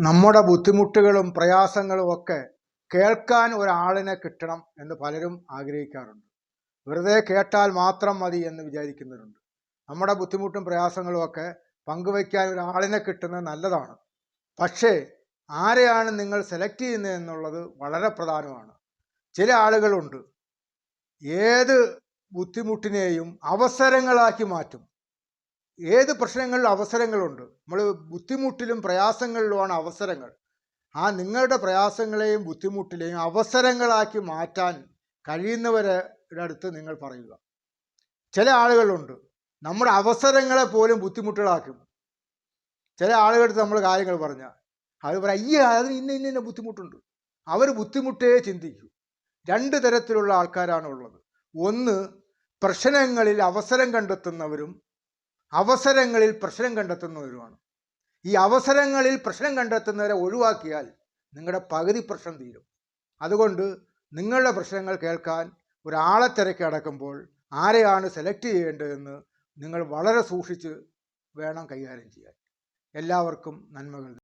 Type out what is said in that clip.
നമ്മുടെ ബുദ്ധിമുട്ടുകളും പ്രയാസങ്ങളും ഒക്കെ കേൾക്കാൻ ഒരാളിനെ കിട്ടണം എന്ന് പലരും ആഗ്രഹിക്കാറുണ്ട്. വെറുതെ കേട്ടാൽ മാത്രം മതി എന്ന് വിചാരിക്കുന്നവരുണ്ട്. നമ്മുടെ ബുദ്ധിമുട്ടും പ്രയാസങ്ങളും ഒക്കെ പങ്കുവയ്ക്കാൻ ഒരാളിനെ കിട്ടുന്നത് നല്ലതാണ്. പക്ഷേ ആരെയാണ് നിങ്ങൾ സെലക്ട് ചെയ്യുന്നത് എന്നുള്ളത് വളരെ പ്രധാനമാണ്. ചില ആളുകളുണ്ട്. ഏത് ബുദ്ധിമുട്ടിനെയും അവസരങ്ങളാക്കി മാറ്റും. ഏത് പ്രശ്നങ്ങളിലും അവസരങ്ങളുണ്ട്. നമ്മൾ ബുദ്ധിമുട്ടിലും പ്രയാസങ്ങളിലുമാണ് അവസരങ്ങൾ. ആ നിങ്ങളുടെ പ്രയാസങ്ങളെയും ബുദ്ധിമുട്ടിലെയും അവസരങ്ങളാക്കി മാറ്റാൻ കഴിയുന്നവരുടെ അടുത്ത് നിങ്ങൾ പറയുക. ചില ആളുകളുണ്ട്. നമ്മുടെ അവസരങ്ങളെ പോലും ബുദ്ധിമുട്ടുകളാക്കും. ചില ആളുകളടുത്ത് നമ്മൾ കാര്യങ്ങൾ പറഞ്ഞാൽ അവർ പറയുക അയ്യ അതിന് ഇന്ന ഇന്ന ഇന്ന ബുദ്ധിമുട്ടുണ്ട്. അവർ ബുദ്ധിമുട്ടേ ചിന്തിക്കൂ. രണ്ട് തരത്തിലുള്ള ആൾക്കാരാണ് ഉള്ളത്. ഒന്ന് പ്രശ്നങ്ങളിൽ അവസരം കണ്ടെത്തുന്നവരും അവസരങ്ങളിൽ പ്രശ്നം കണ്ടെത്തുന്നവരുമാണ്. ഈ അവസരങ്ങളിൽ പ്രശ്നം കണ്ടെത്തുന്നവരെ ഒഴിവാക്കിയാൽ നിങ്ങളുടെ പകുതി പ്രശ്നം തീരും. അതുകൊണ്ട് നിങ്ങളുടെ പ്രശ്നങ്ങൾ കേൾക്കാൻ ഒരാളെ തിരക്കി അടക്കുമ്പോൾ ആരെയാണ് സെലക്ട് ചെയ്യേണ്ടതെന്ന് നിങ്ങൾ വളരെ സൂക്ഷിച്ച് വേണം കൈകാര്യം ചെയ്യാൻ. എല്ലാവർക്കും നന്മകൾ.